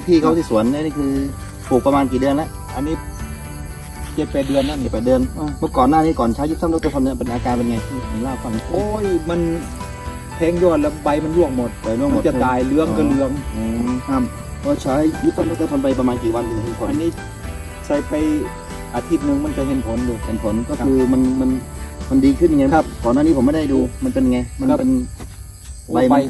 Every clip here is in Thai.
มาดูของพี่เขาที่สวนเนี่ยนี่คือปลูกประมาณกี่เดือนแล้วอันนี้เจ็ดแปดเดือนนั่นเดี๋นี่ยวแปดเดือนอ่า เมื่อก่อนหน้านี้ก่อนใช้ยิปซัมดรทนเนี่ยเป็นอาการเป็นไงเล่าฟังโอ้ยมันแทงยอดแล้วใบมันร่วงหมดไปร่วงหมมัดนจะตายเหลืองก็เหลือง อืมครับก็ใช้ยิปซัมดรทนไปประมาณกี่วันถึงเห็นผลอันนี้ใส่ไปอาทิตย์หนึ่งมันจะเห็นผลเลยเห็นผลก็คือมันมันมันดีขึ้นยังไงครับก่อนหน้านี้ผมไม่ได้ดูมันเป็นไงมันครับ เป็น ใบใบมัน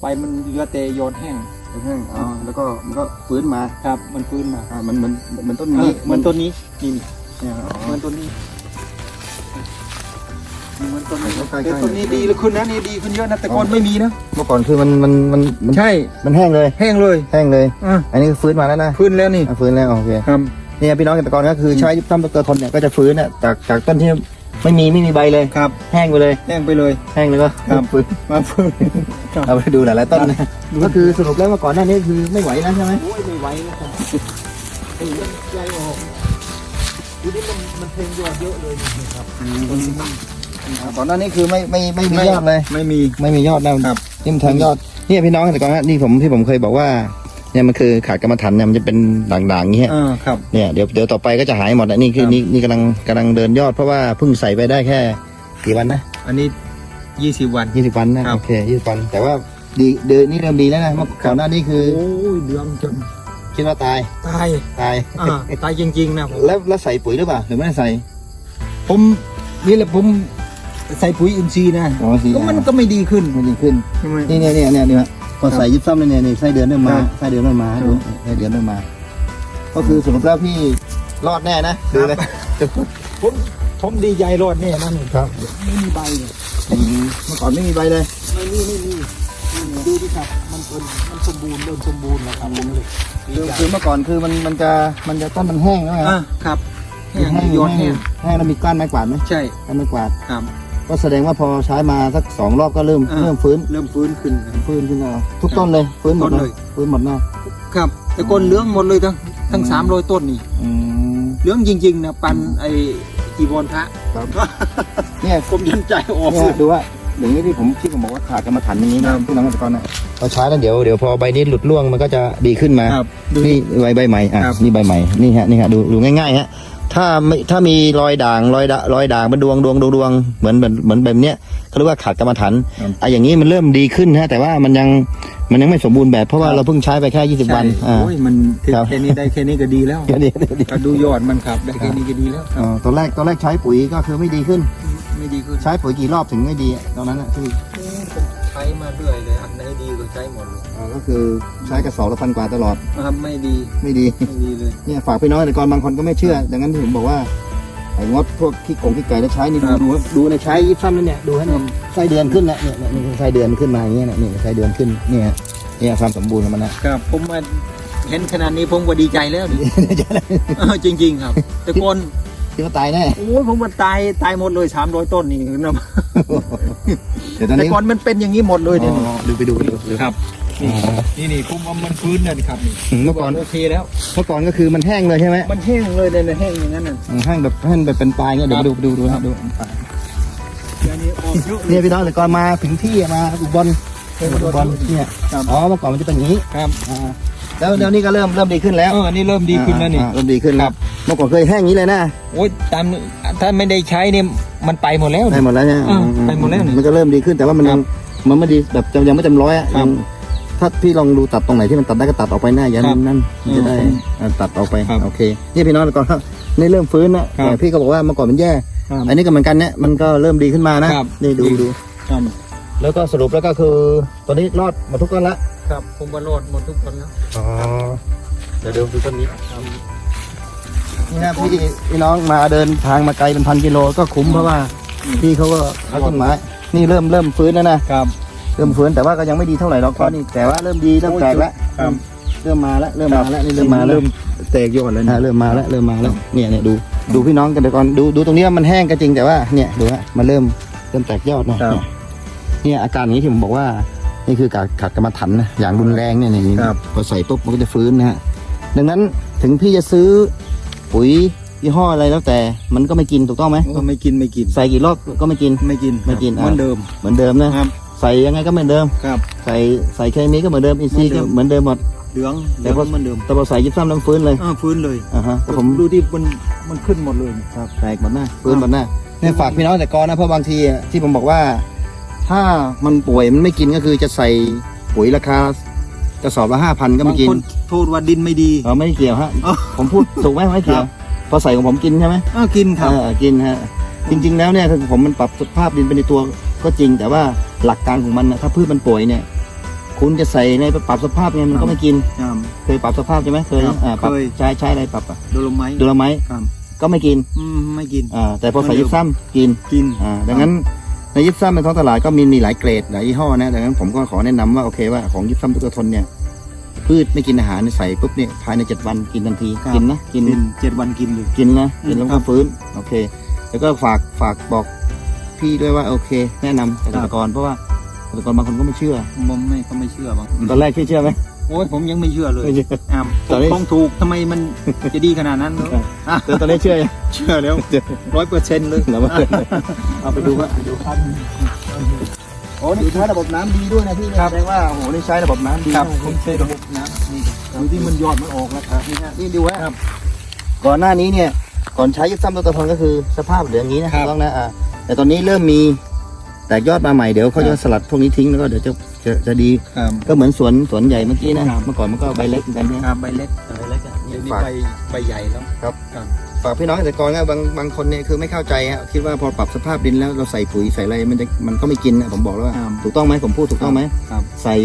ใบมันเหลือแต่ยอดแห้ง แห้งอ๋อแล้วก็มันก็ฟื้นมาครับ มันฟื้นมาอ่ามันเหมือนเหมือนต้นเอนี้อเหมือนต้นนี้นี่นี่เนี่ยอ๋อเหมือนต้นนี้เหมือนต้นนี้ใกล้ๆแต่ต้นนี้ดีขึ้นนะนี่ดีขึ้นเยอะนะแต่ก่อนไม่มีนะเมื่อก่อนคือมันมันมันมันใช่มันแห้งเลย แห้งเลยแห้งเลย อะอันนี้ฟื้นมาแล้วนะฟื้นแล้วนี่อะฟื้นแล้วโอเคครับ เนี่ยพี่น้องเกษตรกรก็คือใช้ยิปซัมดรทนเนี่ยก็จะฟื้นเนี่ยจากจากต้นที่ ไม่มีไม่มีใบเลยครับ แห้งไปเลย แห้งไปเลย แห้งเลยก็ครับฟื้นมาฟื้นครับเราไปดูหลายๆต้นนะก็คือสรุปแล้วเมื่อก่อนหน้านี้คือไม่ไหวนะใช่ไหมโอ้ยไม่ไหวนะครับไอ้ยันใหญ่ออกทีนี้มันมันเพลงยอดเยอะเลยนี่ครับต้นนี้มันก่อนหน้านี้คือไม่ไม่ไม่มียอดเลย ไม่มีไม่มียอดนะครับนี่มันทางยอดเนี่ยพี่น้องเกษตรกรฮะนี่ผมที่ผมเคยบอกว่า เนี่ยมันคือขาดกรรมฐานเนี่ยมันจะเป็นด่างๆอย่างเงี้ยอ่าครับ เนี่ยเดี๋ยวเดี๋ยวต่อไปก็จะหายหมดอะนี่คือครับ นี่นี่กำลังกำลังเดินยอดเพราะว่าเพิ่งใส่ไปได้แค่กี่วันนะอันนี้ยี่สิบวัน ยี่สิบวันนะครับ โอเคยี่สิบวัน แต่ว่าดีเดินนี่เริ่มดีแล้วนะเมื่อก่อนหน้านี้คือโอ้ยเดือมจนคิดว่าตายตายตาย อ่าตายจริงๆนะผมแล้วแล้วใส่ปุ๋ยหรือเปล่าหรือไม่ได้ใส่ผมนี่แหละผมใส่ปุ๋ยอินทรีย์นะอ๋อสิก็มันก็ไม่ดีขึ้นไม่ดีขึ้นใช่ไหมนี่เนี่ยเนี่ยเนี่ยเนี่ย พอใส่ยิบซ้ำเนี่ยเนี่ยไส้เดือนเริ่มมาครับไส้เดือนเริ่มมาครับดูไส้เดือนเริ่มมา ก็คือสรุปแล้วพี่รอดแน่นะดูเลยผมผมดีใจรอดแน่นั่นครับไม่มีใบเลยอืมเมื่อก่อนไม่มีใบเลยไม่มีไม่มีดูดิครับ มันเป็นมันสมบูรณ์เริ่มสมบูรณ์แล้วครับผมเลยดีคือใจคือเมื่อก่อนคือมันมันจะมันจะต้นมันแห้งแล้วไงอะครับแห้งแห้งยอดแห้งแห้งแล้วมีก้านไม้กวาดไหมใช่ก้านไม้กวาดครับ ก็แสดงว่าพอใช้มาสักสองรอบก็เริ่มอ่า เริ่มฟื้นเริ่มฟื้นขึ้นครับ ฟื้นขึ้นแล้วทุกต้นเลยฟื้นหมดต้นเลเลย ยฟื้นหมดนะครับ แต่ก้นเหลื้องหมดเลยทั้งทั้งสามร้อยต้นนี่อืมเหลื้องจริงๆนะปันไอ้จีวรพระครับ เนี่ย ผมยันใจออกเนี่ยดูว่าอย่างนี้ที่ผมที่ผมบอกว่าขาดกรรมฐานอย่างนี้นะครับพี่น้องเกษตรกรนะพอใช้แล้วเดี๋ยวเดี๋ยวพอใบนี้หลุดร่วงมันก็จะดีขึ้นมา ครับดู นี่ใบใบใหม่อะครับ นี่ใบใหม่นี่ฮะนี่ฮะดูดูง่ายๆฮะ ถ้าไม่ถ้ามีรอยด่างรอยดะรอยด่างเป็นดวงดวงดวงดวงเหมือนเหมือนเหมือนแบบเนี้ยเขาเรียกว่าขาดกรรมฐานครับ อะอย่างนี้มันเริ่มดีขึ้นฮะแต่ว่ามันยังมันยังไม่สมบูรณ์แบบเพราะว่าเราเพิ่งใช้ไปแค่20วันใช่อ่า โอ้ยมันถึงครับ แค่นี้ได้แค่นี้ก็ดีแล้วเดี๋ยวเดี๋ยวเดี๋ยวเดี๋ยวก็ดูยอดมันครับได้แค่นี้ก็ดีแล้วอ๋อตอนแรกตอนแรกใช้ปุ๋ยก็คือไม่ดีขึ้น ไม่ดีขึ้นใช้ปุ๋ยกี่รอบถึงไม่ดีอะตอนนั้นอะที่ ก็คือใช้กระสอบละพันกว่าตลอดนะครับไม่ดีไม่ดี ไม่ดีเลย เนี่ยฝากพี่น้องเกษตรกรบางคนก็ไม่เชื่อ ดังนั้นที่ผมบอกว่าไอ้งดพวกขี้โกงขี้ไก่แล้วใช้นี่ดูครับดูดูในใช้ยิบซ้ำนั่นเนี่ยดูให้เนี่ยไส้เดือนขึ้นแล้วเนี่ยเนี่ยนี่ไส้เดือนขึ้นมาอย่างเงี้ยเนี่ยนี่ไส้เดือนขึ้นเนี่ยเนี่ยความสมบูรณ์ของมันนะครับผมมาเห็นขนาดนี้ผมก็ดีใจแล้วดิเออจริง ๆ ครับ แต่ก่อนคิดว่าตายแน่โอ้ยผมมันตายตายหมดเลยสามร้อยต้นนี่นะเดี๋ยวตอนแต่นี้ก่อนมันเป็นอย่างนี้หมดเลยเนี่ย อ๋อดูไปดูไปดูดูครับ นี่นี่ผมว่ามันฟื้นเลยครับนี่เมื่อก่อนโอเคแล้ว เมื่อก่อนก็คือมันแห้งเลยใช่ไหมมันแห้งเลยเนี่ยแห้งอย่างนั้นน่ะแห้งแบบแห้งแบบเป็นปลายเงี้ยเดี๋ยวไปดูไปดูดูนะดูอันนี้ออกเยอะเลเนี่ยยพี่น้องเกษตรกรมาถึงที่มาอุบลอุบลเนี่ยครับอ๋อเมื่อก่อนมันจะเป็นอย่างนี้ครับอ่าแล้วเดี๋ยวนี้ก็เริ่มเริ่มดีขึ้นแล้วเอออันนี้เริ่มดีขึ้นแล้วนี่อ่าเริ่มดีขึ้นแล้วเมื่อก่อนเคยแห้งอย่างนี้เลยนะโอ้ยตามถ้าไม่ได้ใช้เนี่ยมันไปหมดแล้วไปนี่หมดแล้วเนี่ยอ่าไปหมดแล้วนี่มันก็เริ่มดีขึ้นแต่ว่ามันครัยับงมันไม่ดีแบบยังไม่เต็มร้อยอะครับยัง ถ้าพี่ลองดูตัดตรงไหนที่มันตัดได้ก็ตัดออกไปหน้ายันครับนั่นมันจะได้อืมอ่าตัดออกไปครับโอเคนี่พี่น้องก่อนครับนี่เริ่มฟื้นนะครับแต่พี่ก็บอกว่าเมื่อก่อนมันแย่ครับอันนี้ก็เหมือนกันเนี่ยมันก็เริ่มดีขึ้นมานะครับนี่ดูดีดูครับแล้วก็สรุปแล้วก็คือตอนนี้รอดหมดทุกต้นละครับผมว่าโลดหมดทุกคนแล้วอ๋อเดี๋ยวดูดูต้นนี้นี่นะพี่พี่น้องมาเดินทางมาไกลเป็นพันกิโลก็คุ้มเพราะว่าพี่เขาก็รักต้นไม้นี่เริ่มเริ่มฟื้นแล้วนะครับ เริ่มฟื้นแต่ว่าก็ยังไม่ดีเท่าไหร่หรอกก็นี่แต่ว่าเริ่มดีเริ่มแตกแล้วครับเริ่มมาแล้วเริ่มมาแล้วนี่เริ่มมาแล้วเริ่มแตกยอดแล้วอ่านะเริ่มมาแล้วเริ่มมาแล้วเนี่ยเนี่ยดูดูพี่น้องกันเดี๋ยวก่อนดูดูตรงนี้ว่ามันแห้งก็จริงแต่ว่าเนี่ยดูฮะมันเริ่มเริ่มแตกยอดนะครับเนี่ยอาการอย่างนี้ที่ผมบอกว่านี่คือการขาดกรรมฐานนะอย่างรุนแรงเนี่ยอย่างนี้ครับพอใส่ปุ๊บมันก็จะฟื้นนะฮะดังนั้นถึงพี่จะซื้อปุ๋ยยี่ห้ออะไรแล้วแต่มันก็ไม่กินถูกต้องไหมก็ไม่กินไม่กินใส่กี่รอบก็ไม่กินไม่กินไม่กินเหมือนอะเดิมเหมือนเดิมนะครับ ใส่ยังไงก็เหมือนเดิม ครับ ใส่ใส่เคมีก็เหมือนเดิมอินทรีย์ก็เหมือนเดิมหมด เหลืองเหแต่ลืองพอเหมือนเดิมแต่พอใส่ยิบซ้ำแล้วฟื้นเลยอ่าฟื้นเลยอ่าฮะแต่ผมดูที่มันมันขึ้นหมดเลยครับแตกหมดหน้าฟื้นหมดหน้าเนี่ยฝากพี่น้องแต่ก่อนนะเพราะบางทีอะที่ผมบอกว่า ถ้ามันป่วยมันไม่กินก็คือจะใส่ปุ๋ยราคากระสอบละห้าพันก็บาไม่งกินคนโทษว่าดินไม่ดีเออไม่เกี่ยวฮะอ๋อ ผมพูดถูกไหมไม่เกี่ยวพอใส่ของผมกินใช่ไหม อ้าวกินครับ เออกินฮะจริง ๆ แล้วเนี่ยคือผมมันปรับสภาพดินไปในตัวก็จริง แต่ว่า หลักการของมันนะถ้าพืชมันป่วยเนี่ยคุณจะใส่ในปรับสภาพไงมันก็ไม่กิน ครับ เคยปรับสภาพใช่ไหมเคยครับอ่าปรับเคย ใช้ใช้อะไรปรับอะโดโลไม้ดูแลไหมครับก็ไม่กินอืมไม่กิน อ่าแต่พอใส่มันเร็ยิวปซัมกินกินอ่าดังนั้นในยิปซัมในท้องตลาดก็มีมีหลายเกรดหลายยี่ห้อนะดังนั้นผมก็ขอแนะนำว่าโอเคว่าของยิปซัมทุกตัวทนเนี่ยพืชไม่กินอาหารเนี่ยใส่ปุ๊บเนี่ยภายในเจ็ดวันกินทันทีครับ กินนะกิน กินเจ็ดวันกินเลย กินนะกินแล้วครัก็บฟื้นโอเค แล้วก็ฝากฝากบอก พี่ด้วยว่าโอเค แนะนำเกษตรกรเพราะว่าเกษตรกรบางคนก็ไม่เชื่อ ผมไม่ก็ไม่เชื่อบางตอนแรกพี่เชื่อไหม โอ้ยผมยังไม่เชื่อเลยไม่เชื่ออ่าตอนนี้ของถูกทำไมมันจะดีขนาดนั้นเนอะอะแต่ตอนนี้เชื่อยัง เชื่อแล้วร้อยเปอร์เซ็นต์เลยเหรอวะเอาไปดูว่าดูครับโอ้นี่ใช้ระบบน้ำดีด้วยนะพี่เนี่ยแสดงว่าโอ้โหนี่ใช้ระบบน้ำดีครับนะผมใช้ระบบน้ำนี่ดูที่มันยอดมันออกแล้วครับนี่ฮะนี่ดูว่าครับก่อนหน้านี้เนี่ยก่อนใช้ยึดซ้ำตัวตะทนก็คือสภาพเหลืองอย่างนี้นะครับต้องนะอ่า แต่ตอนนี้เริ่มมีแตกยอดมาใหม่เดี๋ยวเขาครัจะบสลัดพวกนี้ทิ้งแล้วก็เดี๋ยวจะจะจะดี ครับก็เหมือนสวนสวนใหญ่เมื่อกี้นะครับเมื่อก่อนมันก็ใบเล็กเหมือนกันเนี่ยครับใบเล็กใบเล็กอะเดี๋ยวนี้ฝากใบใบใหญ่แล้ว ฝากพี่น้องเกษตรกรนะบางบางคนเนี่ยคือไม่เข้าใจฮะคิดว่าพอปรับสภาพดินแล้วเราใส่ปุ๋ยใส่อะไรมันจะมันก็ไม่กินนะผมบอกแล้วว่าครับถูกต้องไหมผมพูดถูกต้องไหมครับ ใส่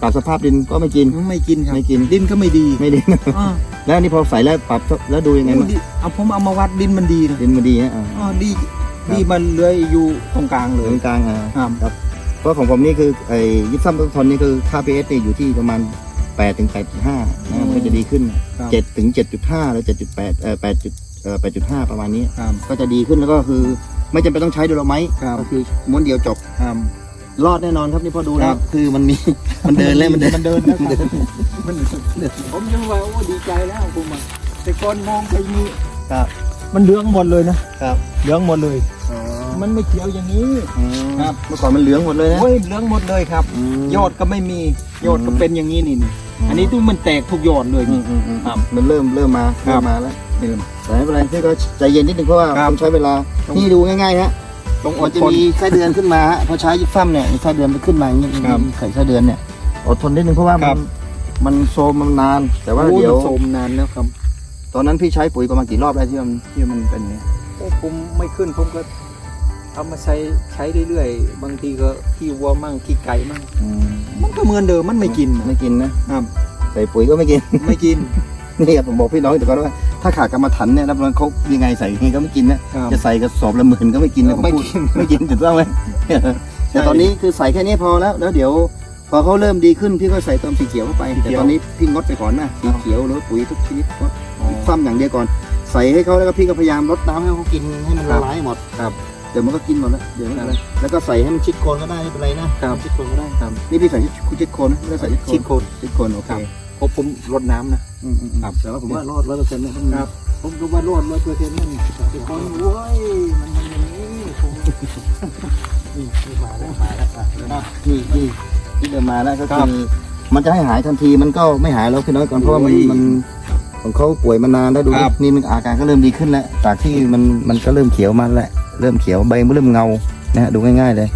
ปรับสภาพดินก็ไม่กินไม่กินครับไม่กินดินก็ไม่ดีไม่ดี อ่าแล้วอันนี่พอใส่แล้วปรับแล้วดูยังไงมั้างดิเอาผมเอามาวัดดินมันดีนะดินมันดีฮะอ่า อ๋อดี ดีมันเลื้อยอยู่ตรงกลางเลตย รงกลางอ่าครับเพราะของผมนี่คือไอ้ยิปซัมต้นทนนี่คือค่า pH นี่อยู่ที่ประมาณ8ถึง8.5นะมันก็จะดีขึ้น ครับ7ถึง7.5แล้ว7.8เอ่อ8จุดเอ่อ8.5 ประมาณนี้ ครับ ก็จะดีขึ้นแล้วก็คือไม่จำเป็นต้องใช้โดโลไมต์ครับ ก็คือม้วนเดียวจบครับ รอดแน่นอนครับนี่พอดูคแล้รัวบ คือมันมี มันเดินแล้วมันเดิน มันเดินแล้วครับมันผมยังว่าโอ้ดีใจแล้วผมอะแต่ก่อนมองไปนี่ครับ มันเหลืองหมดเลยนะครับ เหลืองหมดเลย มัมันนไม่เขียวอย่างนี้ ครับ เมื่อก่อนมันเหลืองหมดเลยนะ โอ้ยเหลืองหมดเลยครับมยอดก็ไม่มี ยอดก็เป็นอย่างนี้นี่นี่อืมอันนี้ทุกมันแตกทุกยอดเลยอืนี่มอืมอืมครับ มันเริ่มเริ่มมาครัเริ่บมมาแล้วแต่ไม่เป็นไรพี่ก็ใจเย็นนิดนึงเพราะว่าครับต้องใช้เวลาต้องนี่ดูง่ายๆฮะต้องอมันดจะทนมีไส้เดือนขึ้นมาฮะพอใช้ยิปซัมเนี่ยไส้เดือนมันขึ้นมาอย่างนี้ครับไข่ไส้เดือนเนี่ยอดทนนิดนึงเพราะว่าครัมันบมันโซมมันนาน แต่ว่าโอ้เดี๋ยวมันโสมนานแล้วครับ ตอนนั้นพี่ใช้ปุ๋ยประมาณกี่รอบแล้วที่มันที่มันเป็นอย่างนี้ โอ้ผมไม่ขึ้นผมก็เอามาใช้ใช้เรื่อยๆ บางทีก็ขี้วัวมั่งขี้ไก่มั่งมันก็เหมือนเดิมมันไม่กินนะ ไม่กินนะครับ ใส่ปุ๋ยก็ไม่กิน ไม่กิน นี่ครับผมบอกพี่น้องแต่ก่อนว่าถ้าขาดกรรมฐานเนี่ยรับรองเขายังไงใส่ยังไงก็ไม่กินนะครับจะใส่กระสอบละหมื่นก็ไม่กินนะผมไม่พูดกิน ไม่กินถูกต้องไหมแต่ตอนนี้คือใส่แค่นี้พอแล้วแล้วเดี๋ยว พอเขาเริ่มดีขึ้นพี่ก็ใส่เติมสีเขียวเข้าไปสีเขีแต่ยวตอนนี้พี่งดไปก่อนนะสีเขียวหรือปุ๋ยทุกชนิดงดซ้ำอย่างเดียวก่อน ใส่ให้เขาแล้วก็พี่ก็พยายามลดน้ำให้เขากินให้มันละลายหมดครับ เดี๋ยวมันก็กินหมดแล้วเดี๋ยวไม่เป็นไรแล้วก็ใส่ให้มันชิดโคนก็ได้ไม่เป็นไรนะครับชิดโคนก็ได้ครับนี่พี่ใส่ชิดโคนนะไม่ได้ใส่ชิดโคนชิดโคนชิดโคนโอเคครับเพราะผมรดน้ำนะอืมอืมอืมครับแต่ว่าผมว่ารอดร้อยเปอร์เซ็นต์นะครับผมก็ว่ารอดร้อยเปอร์เซ็นต์นั่นแต่คนโว้ยมันมันอย่างนี้ผมนี่นี่มาแล้วมาแล้วอะแล้วนี่นี่ที่เดินมาแล้วก็ครัคืบอมันจะให้หายทันทีมันก็ไม่หายแล้วพี่น้อยก่อนเพราะว่ามันโอ้ยมัน ของเขาป่วยมานานแล้วดูครับ นี่มันอาการก็เริ่มดีขึ้นแล้วจากที่มันมันก็เริ่มเขียวมาแล้วเริ่มเขียวใบมันเริ่มเงานะฮะดูง่ายๆเลย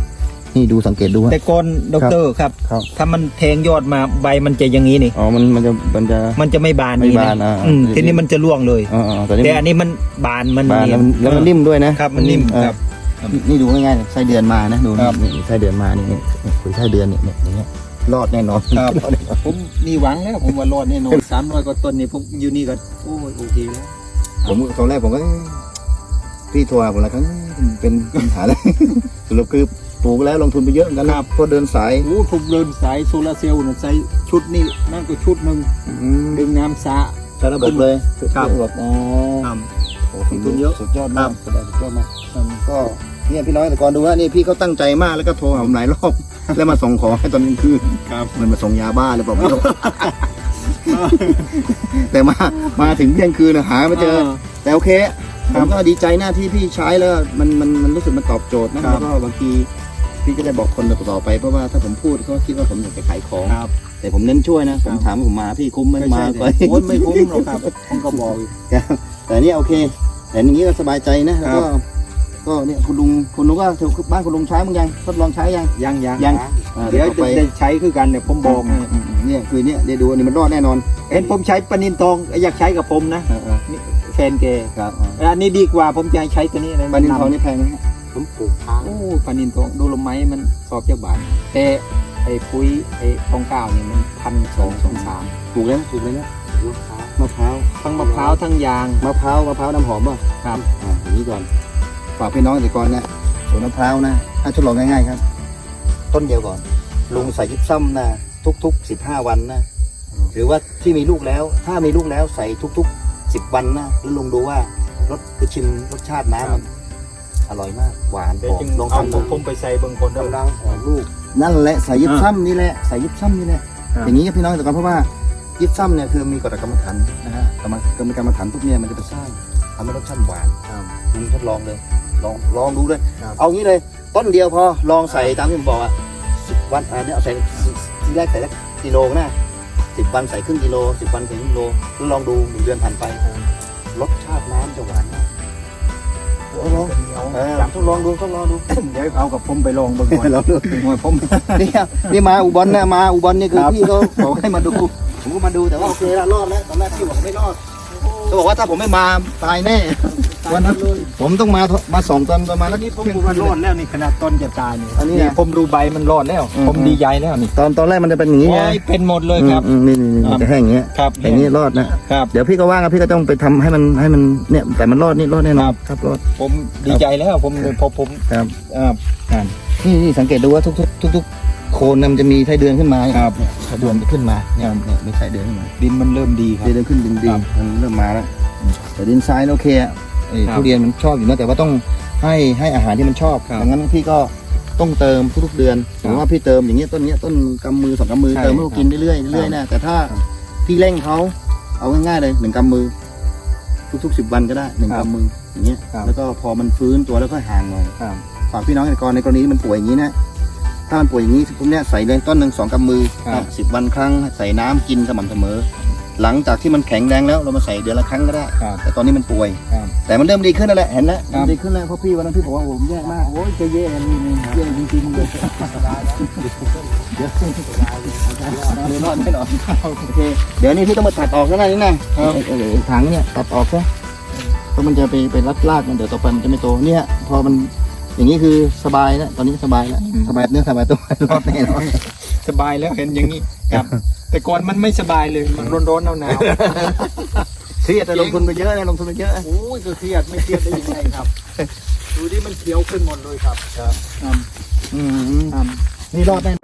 นี่ดูสังเกตดูฮะ แต่ก่อนดอกเตอรครับ ครับ ถ้ามันแทงยอดมาใบมันจะอย่างนี้นี่ อ๋อมันมันจะมันจะ มันจะไม่บานไม่นี่บานนะอ่าอืมอ่าทีนี้มันจะร่วงเลยอ๋ออ๋อแต่นี่แต่อันนี้มันบานมันบานแล้วมันแล้วมันนิ่มด้วยนะครับ มันนิ่มเออ ครับ นี่ดูง่ายๆไส้เดือนมานะดูครับนี่นี่ไส้เดือนมานี่นี่นี่คุยไส้เดือนเนี่ยเนี่ยอย่างเงี้ย รอดแน่นอนครับรอดแน่นอนผมมีหวังแล้วผมว่ารอดแน่นอนสามร้อยกว่าต้นนี่ผมอยู่นี่ก็โอ้ยโอเคแล้ว ผมตอนแรกผมก็เอ๊ะพี่โทัวร์ผมแล้วก็เอ๊ะเป็นปัญหาอะไรสรุปคือปลูกแล้วลงทุนไปเยอะเหมือนกันนะครับ เพราะเดินสายโอ้ผมเดินสายโซลาร์เซลล์นะใช้ชุดนี่นั่นก็ชุดหนึ่งอืมดึงน้ำสระ ใช้ระบบเลยครับ ระบบอ๋อครับ โอ้ทุนเยอะสุดยอดมากครับสุดยอดสุดยอดมากก็เนี่ยพี่น้อยแต่ก่อนดูว่านี่พี่เขาตั้งใจมากแล้วก็โทรหาผมหลายรอบ แล้วมาส่งของให้ตอนกลางคืนครับ มันมาส่งยาบ้าหรือเปล่าไม่รู้แต่มามาถึงเที่ยงคืนน่ะหาไม่เจอแต่โอเคผมก็ดีใจหน้าที่พี่ใช้แล้วมันมันมันรู้สึกมันตอบโจทย์นะครับแล้วก็บางทีพี่ก็ได้บอกคนต่อๆไปเพราะว่าถ้าผมพูดเขาคิดว่าผมอยากจะขายของ ครับ แต่ผมเน้นช่วยนะ ผมครับ ถามว่าผมมาพี่คุ้มไหมไม่มาใช่ก่อนโอ้ยไม่คุ้มหรอกครับผมก็บอกอยู่ครับแต่เนี่ยโอเคเห็นอย่างนี้ก็สบายใจนะ แล้วก็ ก็เนี่ยคุณลุงคุณลุงก็บ้านคุณลุงใช้มั้งยังทดลองใช้ยัง ยังยังยังอ่าเดี๋ยวต่อไปจะได้ใช้คือกันเนี่ยผมบอกให้อืมอืมเนี่ยคือเนี่ยได้ดูอันนี้มันรอดแน่นอนเห็นผมใช้ปนินทองอยากใช้กับผมนะเออเออนี่แฟนแกครับอ่าอันนี้ดีกว่าผมจะให้ใช้ตัวนี้นะปลานินทองนี่แพงไหมฮะผมปลูกค้างโอ้ปนินทองดูลมไม้มันสอบจากบาทแต่ไอ้ปุ๋ยไอ้ทองเก้านี่มันพันสองสองสามปลูกแล้วปลูกเลยนะลูกค้างมะพร้าวทั้งมะพร้าวทั้งยางมะพร้าวมะพร้าวน้ำหอมป่ะครับอ่าอย่างนี้ก่อน ฝากพี่น้องเกษตรกรนะสวนมะพร้าวนะอะทดลองง่ายๆครับ ต้นเดียวก่อน ลุงใส่ยิบซ้ำนะทุกๆสิบห้าวันนะ หรือว่าที่มีลูกแล้ว ถ้ามีลูกแล้วใส่ทุกๆสิบวันนะแล้วลุงดูว่ารสคือชิมรสชาติน้ำมันอร่อยมาก หวานหเดี๋ยวอมจึงลองเอาทำผดูมผมไปใส่เบิ่งคนเดียวกำลังออกลูก นั่นแหละใส่ยิบซ้ำนี่แหละใส่ยิบซ้ำนี่แหละครับอย่างนี้ครับพี่น้องเกษตรกรเพราะว่ายิบซ้ำเนี่ยคือมีกรดกรรมฐานนะฮะกรรมกรรมกรรมฐานพวกเนี้ยมันจะไปสร้างทำให้รสชาติหวานครับลุงทดลองเลย ลองลองดูเลย ครับ เอางี้เลยต้นเดียวพอลองใส่ตามที่ผมบอกอะสิบวันอ่าเนี่ยเอาใส่ทีแรกใส่สักกิโลนะสิบวันใส่ครึ่งกิโลสิบวันใส่ครึ่งกิโลแล้วลองดูหนึ่งเดือนผ่านไปรสชาติน้ำจะหวานมากโอ้ลองเออทดลองดูทดลองดู เดี๋ยวเอากับผมไปลองเบิ่งก่อนลองดูหน่วยผมนี่ครับนี่มาอุบลนะมาอุบลนี่คือพี่เขาบอกให้มาดู ผมก็มาดูแต่ว่าโอเคละรอดแล้วตอนแรกพี่บอกไม่รอดเขาบอกว่าถ้าผมไม่มาตายแน่ วันนั้นผมต้องมามาสองตอนประมาณอันั้นนนี้ผมดูมันรอดแล้วนี่ขนาดต้นจะตายนี่อันนี้นะผมดูใบมันรอดแล้วอืมผมดีใจแล้วนี่ตอนตอนแรกมันจะเป็นอย่างนี้โอ้ไงยเป็นหมดเลยครับอืมอืมนี่นี่นี่ครับจะแห้งอย่างเงี้ยครับอย่างนี้รอดนะครับเดี๋ยวพี่ก็ว่างครับพี่ก็ต้องไปทำให้มันให้มันเนี่ยแต่มันรอดนี่รอดแน่นอนครับรอดผมดีใจแล้วผมพอผมครับอ่าอ่านนี่นี่สังเกตดูว่าทุกทุกทุกทุกๆโคนน่ะมันจะมีไส้เดือนขึ้นมาครับเนี่ยไส้เดือนขึ้นมาเนี่ยเนี่ยมีไส้เดือนขึ้นมา ดินมันเริ่มดีครับเดินขึ้นดินดีครับมันเริ่มมาแล้วแต่ดินทรายโอเคอะ เอ้ยครับทุเรียนมันชอบอยู่นะแต่ว่าต้องให้ให้อาหารที่มันชอบครับดังนั้นพี่ก็ต้องเติมทุกๆเดือนสมมติว่าพี่เติมอย่างเงี้ยต้นเนี้ยต้นกำมือสองกำมือใช่เติมให้เขากินเรื่อยๆเรื่อยๆนะแต่ถ้าครับพี่เร่งเขาเอาง่ายๆเลยหนึ่งกำมือ ทุกๆสิบวันก็ได้หนึ่งครับกำมืออย่างเงี้ยครับ แล้วก็พอมันฟื้นตัวแล้วก็ห่างหน่อย ครับ ฝากพี่น้องเกษตรกรในกรณีที่มันป่วยอย่างนี้นะ ถ้ามันป่วยอย่างนี้พวกเนี้ยใส่เลยต้นหนึ่งสองกำมือครับ สิบวันครั้งใส่น้ำกินสม่ำเสมอ หลังจากที่มันแข็งแรงแล้วเรามาใส่เดือนละครั้งก็ได้ ครับแต่ตอนนี้มันป่วย ครับแต่มันเริ่มดีขึ้นแล้วแหละเห็นแล้วครับ มันดีขึ้นแล้วเพราะพี่วันนั้นพี่บอกว่าโอ้โหผมแย่มากโอ้ยจะเย่อันนี้นี่เย่จริงๆเลยเดี๋ยวเดี๋ยวรอดไม่รอดโอเคเดี๋ยวนี้พี่ต้องมาตัดออกแล้วนะนี่นะเออเออถังเนี่ยตัดออกซะเพราะมันจะไปไปรัดรากมันเดี๋ยวต่อไปมันจะไม่โตเนี่ยพอมันอย่างนี้คือสบายแล้วตอนนี้สบายแล้วสบายเนื้อสบายตัวรอดแน่นอน สบายแล้วเห็นอย่างนี้ครับ แต่ก่อนมันไม่สบายเลย มันร้อนๆหนาวเครียดแต่ลงทุนไปเยอะนะลงทุนไปเยอะๆโอ้ยก็เครียดไม่เครียดได้ยังไงครับ ดูดิมันเขียวขึ้นหมดเลยครับ ครับอืมครับนี่รอดแน่